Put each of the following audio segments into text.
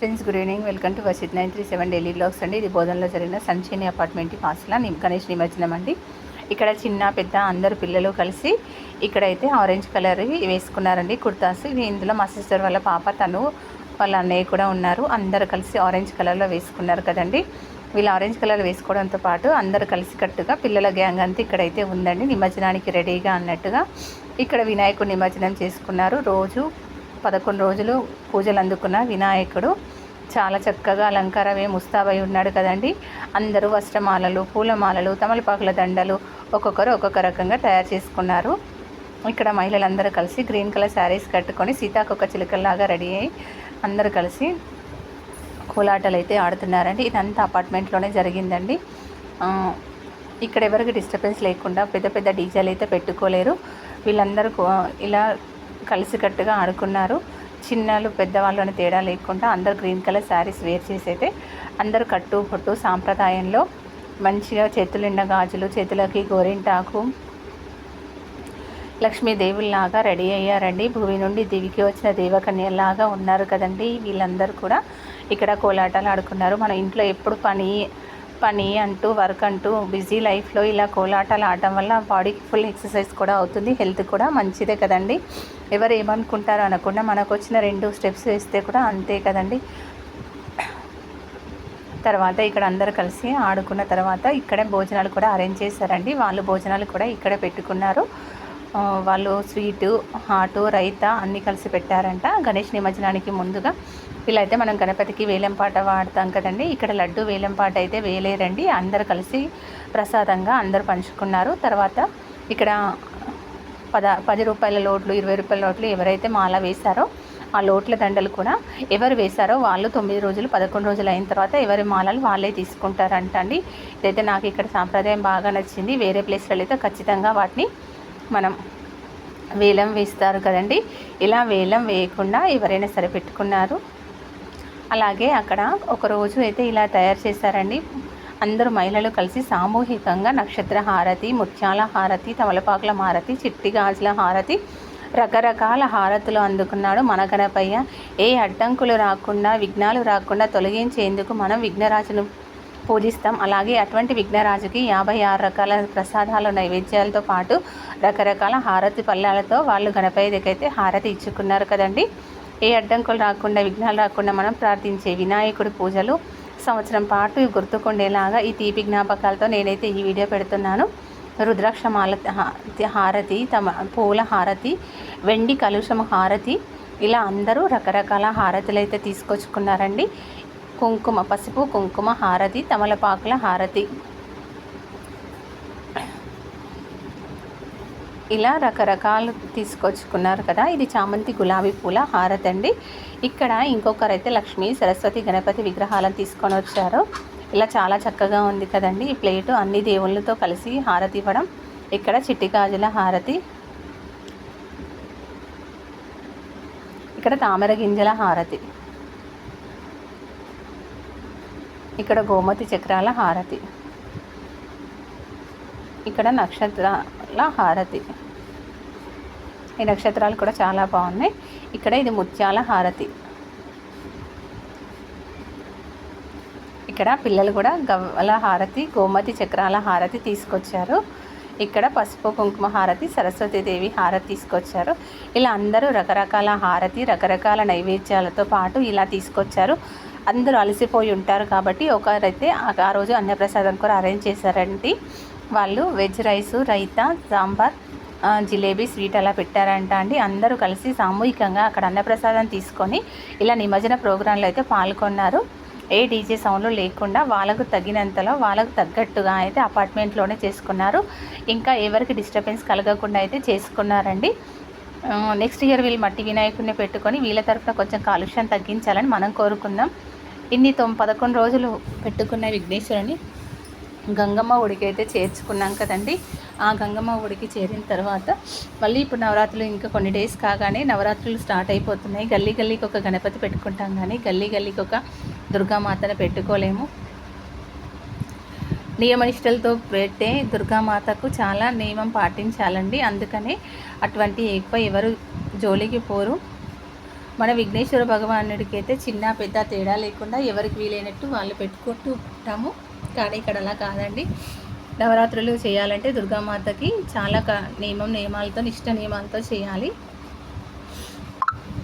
Friends good evening welcome to Vasith nine three seven daily blogs అండి. ఇది బోధనలో జరిగిన సంచయని అపార్ట్మెంట్ హాస్టల్ గణేష్ నిమజ్జనం అండి. ఇక్కడ చిన్న పెద్ద అందరు పిల్లలు కలిసి ఇక్కడైతే ఆరెంజ్ కలర్ వేసుకున్నారండి కుర్తాస్. ఇది ఇందులో మా సిస్టర్ వాళ్ళ పాప తను వాళ్ళ అన్నయ్య కూడా ఉన్నారు. అందరు కలిసి ఆరెంజ్ కలర్లో వేసుకున్నారు కదండి. వీళ్ళు ఆరెంజ్ కలర్ వేసుకోవడంతో పాటు అందరు కలిసి కట్టుగా పిల్లల గ్యాంగ్ అంతా ఇక్కడైతే ఉందండి. నిమజ్జనానికి రెడీగా అన్నట్టుగా ఇక్కడ వినాయకుడు నిమజ్జనం చేసుకున్నారు. రోజు పదకొండు రోజులు పూజలు అందుకున్న వినాయకుడు. చాలా చక్కగా అలంకారమే ముస్తాబై ఉన్నాడు కదండి. అందరూ వస్త్రమాలలు పూలమాలలు తమలపాకుల దండలు ఒక్కొక్కరు ఒక్కొక్క రకంగా తయారు చేసుకున్నారు. ఇక్కడ మహిళలందరూ కలిసి గ్రీన్ కలర్ శారీస్ కట్టుకొని సీతాకొక చిలుకల్లాగా రెడీ అయ్యి అందరూ కలిసి కోలాటలు అయితే ఆడుతున్నారండి. ఇదంతా అపార్ట్మెంట్లోనే జరిగిందండి. ఇక్కడ ఎవరికి డిస్టర్బెన్స్ లేకుండా పెద్ద పెద్ద డీజేలు అయితే పెట్టుకోలేరు. వీళ్ళందరూ ఇలా కలిసికట్టుగా ఆడుకున్నారు. చిన్నలు పెద్దవాళ్ళని తేడా లేకుండా అందరు గ్రీన్ కలర్ శారీస్ వేర్ చేసి అయితే అందరూ కట్టు పొట్టు సాంప్రదాయంలో మంచిగా చేతులు నిండా గాజులు చేతులకి గోరింటాకు లక్ష్మీదేవుల్లాగా రెడీ అయ్యారండి. భూమి నుండి దివికి వచ్చిన దేవకన్యలాగా ఉన్నారు కదండి. వీళ్ళందరూ కూడా ఇక్కడ కోలాటాలు ఆడుకున్నారు. మన ఇంట్లో ఎప్పుడు పని పని అంటూ వర్క్ అంటూ బిజీ లైఫ్లో ఇలా కోలాటాలు ఆడటం వల్ల బాడీకి ఫుల్ ఎక్సర్సైజ్ కూడా అవుతుంది హెల్త్ కూడా మంచిదే కదండి. ఎవరు ఏమనుకుంటారో అనకుండా మనకు వచ్చిన రెండు స్టెప్స్ వేస్తే కూడా అంతే కదండి. తర్వాత ఇక్కడ అందరు కలిసి ఆడుకున్న తర్వాత ఇక్కడే భోజనాలు కూడా అరేంజ్ చేశారండి. వాళ్ళు భోజనాలు కూడా ఇక్కడే పెట్టుకున్నారు. వాళ్ళు స్వీటు హాటు రైతా అన్నీ కలిసి పెట్టారంట. గణేష్ నిమజ్జనానికి ముందుగా ఇలా అయితే మనం గణపతికి వేలంపాట వాడతాం కదండి. ఇక్కడ లడ్డు వేలంపాట అయితే వేలేరండి అందరు కలిసి ప్రసాదంగా అందరు పంచుకున్నారు. తర్వాత ఇక్కడ పద పది రూపాయల లోట్లు ఇరవై రూపాయల లోట్లు ఎవరైతే మాల వేశారో ఆ లోట్ల దండలు కూడా ఎవరు వేశారో వాళ్ళు తొమ్మిది రోజులు పదకొండు రోజులు అయిన తర్వాత ఎవరి మాలలు వాళ్ళే తీసుకుంటారంట అండి ఇదైతే నాకు ఇక్కడ సాంప్రదాయం బాగా నచ్చింది. వేరే ప్లేస్లలో అయితే ఖచ్చితంగా వాటిని మనం వేలం వేస్తారు కదండి. ఇలా వేలం వేయకుండా ఎవరైనా సరే పెట్టుకున్నారు. అలాగే అక్కడ ఒకరోజు అయితే ఇలా తయారు చేశారండి. అందరూ మహిళలు కలిసి సామూహికంగా నక్షత్ర హారతి ముత్యాల హారతి తమలపాకుల హారతి చిట్టి గాజుల హారతి రకరకాల హారతులు అందుకున్నాడు మన గణపయ్య. ఏ అడ్డంకులు రాకుండా విఘ్నాలు రాకుండా తొలగించేందుకు మనం విఘ్నరాజును పూజిస్తాం. అలాగే అటువంటి విఘ్నరాజుకి యాభై ఆరు రకాల ప్రసాదాల నైవేద్యాలతో పాటు రకరకాల హారతి పళ్ళాలతో వాళ్ళు గణపతి దగ్గరైతే హారతి ఇచ్చుకున్నారు కదండి. ఏ అడ్డంకులు రాకుండా విఘ్నాలు రాకుండా మనం ప్రార్థించే వినాయకుడి పూజలు సంవత్సరం పాటు గుర్తుకుండేలాగా ఈ తీపి జ్ఞాపకాలతో నేనైతే ఈ వీడియో పెడుతున్నాను. రుద్రాక్ష మాల హారతి తమ పూల హారతి వెండి కలుషం హారతి ఇలా అందరూ రకరకాల హారతులు అయితే తీసుకొచ్చుకున్నారండి. కుంకుమ పసుపు కుంకుమ హారతి తమలపాకుల హారతి. ఇలా రకరకాలు తీసుకొచ్చుకున్నారు కదా ఇది చామంతి గులాబీ పూల హారతి అండి. ఇక్కడ ఇంకొకరైతే లక్ష్మి సరస్వతి గణపతి విగ్రహాలను తీసుకొని వచ్చారు. ఇలా చాలా చక్కగా ఉంది కదండి ఈ ప్లేటు అన్ని దేవుళ్ళతో కలిసి హారతి ఇవ్వడం. ఇక్కడ చిట్టి గాజుల హారతి. ఇక్కడ తామర గింజల హారతి. ఇక్కడ గోమతి చక్రాల హారతి. ఇక్కడ నక్షత్రాల హారతి. ఈ నక్షత్రాలు కూడా చాలా బాగున్నాయి. ఇక్కడ ఇది ముత్యాల హారతి. ఇక్కడ పిల్లలు కూడా గవ్వల హారతి గోమతి చక్రాల హారతి తీసుకొచ్చారు. ఇక్కడ పసుపు కుంకుమ హారతి సరస్వతీదేవి హారతి తీసుకొచ్చారు. ఇలా అందరూ రకరకాల హారతి రకరకాల నైవేద్యాలతో పాటు ఇలా తీసుకొచ్చారు. అందరూ అలసిపోయి ఉంటారు కాబట్టి ఒకరైతే ఆ- రోజు అన్నప్రసాదం కూడా అరేంజ్ చేశారండి. వాళ్ళు veg rice raita sambar jalebi sweet అలా పెట్టారంట అండి. అందరూ కలిసి సామూహికంగా అక్కడ అన్నప్రసాదం తీసుకొని ఇలా నిమజ్జన ప్రోగ్రాంలో అయితే పాల్గొన్నారు. ఏ డీజే సౌండ్లు లేకుండా వాళ్ళకు తగినంతలో వాళ్ళకు తగ్గట్టుగా అయితే అపార్ట్మెంట్లోనే చేసుకున్నారు. ఇంకా ఎవరికి డిస్టర్బెన్స్ కలగకుండా అయితే చేసుకున్నారండి. నెక్స్ట్ ఇయర్ వీళ్ళు మట్టి వినాయకుడిని పెట్టుకొని వీళ్ళ తరఫున కొంచెం కాలుష్యం తగ్గించాలని మనం కోరుకుందాం. ఇన్ని తొమ్ పదకొండు రోజులు పెట్టుకున్న విఘ్నేశ్వరుని గంగమ్మ ఒడికి అయితే చేర్చుకున్నాం కదండి. ఆ గంగమ్మ ఉడికి చేరిన తర్వాత మళ్ళీ ఇప్పుడు నవరాత్రులు ఇంకా కొన్ని డేస్ కాగానే నవరాత్రులు స్టార్ట్ అయిపోతున్నాయి. గల్లీ గల్లీకి ఒక గణపతి పెట్టుకుంటాం కానీ గల్లీ గల్లీకి ఒక దుర్గామాతను పెట్టుకోలేము. నియమనిష్టలతో పెట్టే దుర్గామాతకు చాలా నియమం పాటించాలండి. అందుకనే అటువంటి ఎక్కువ ఎవరు జోలికి పోరు. మన విఘ్నేశ్వర భగవానుడికి అయితే చిన్న పెద్ద తేడా లేకుండా ఎవరికి వీలైనట్టు వాళ్ళు పెట్టుకుంటూ ఉంటాము. కానీ ఇక్కడ అలా కాదండి. నవరాత్రులు చేయాలంటే దుర్గామాతకి చాలా క- నియమం నియమాలతో ఇష్ట నియమాలతో చేయాలి.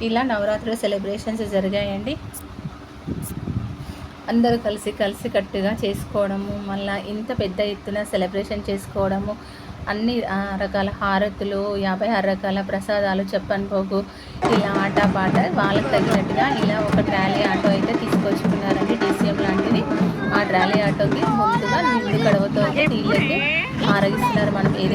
ఇలా నవరాత్రుల సెలబ్రేషన్స్ జరిగాయండి. అందరూ కలిసి కలిసి కట్టుగా చేసుకోవడము మళ్ళీ ఇంత పెద్ద ఎత్తున సెలబ్రేషన్ చేసుకోవడము అన్ని ఆ, రకాల హారతులు యాభై ఆరు రకాల ప్రసాదాలు చెప్పని పోగు ఇలా ఆట పాట వాళ్ళకి తగినట్టుగా ఇలా ఒక ట్రాలీ ఆటో అయితే తీసుకొచ్చుకున్నారండి. డీసీఎం లాంటిది. ఆ ట్రాలీ ఆటోకి ముందుగా నిండు కడవతో నీళ్ళకి ఆరగిస్తున్నారు. మనం ఏదైతే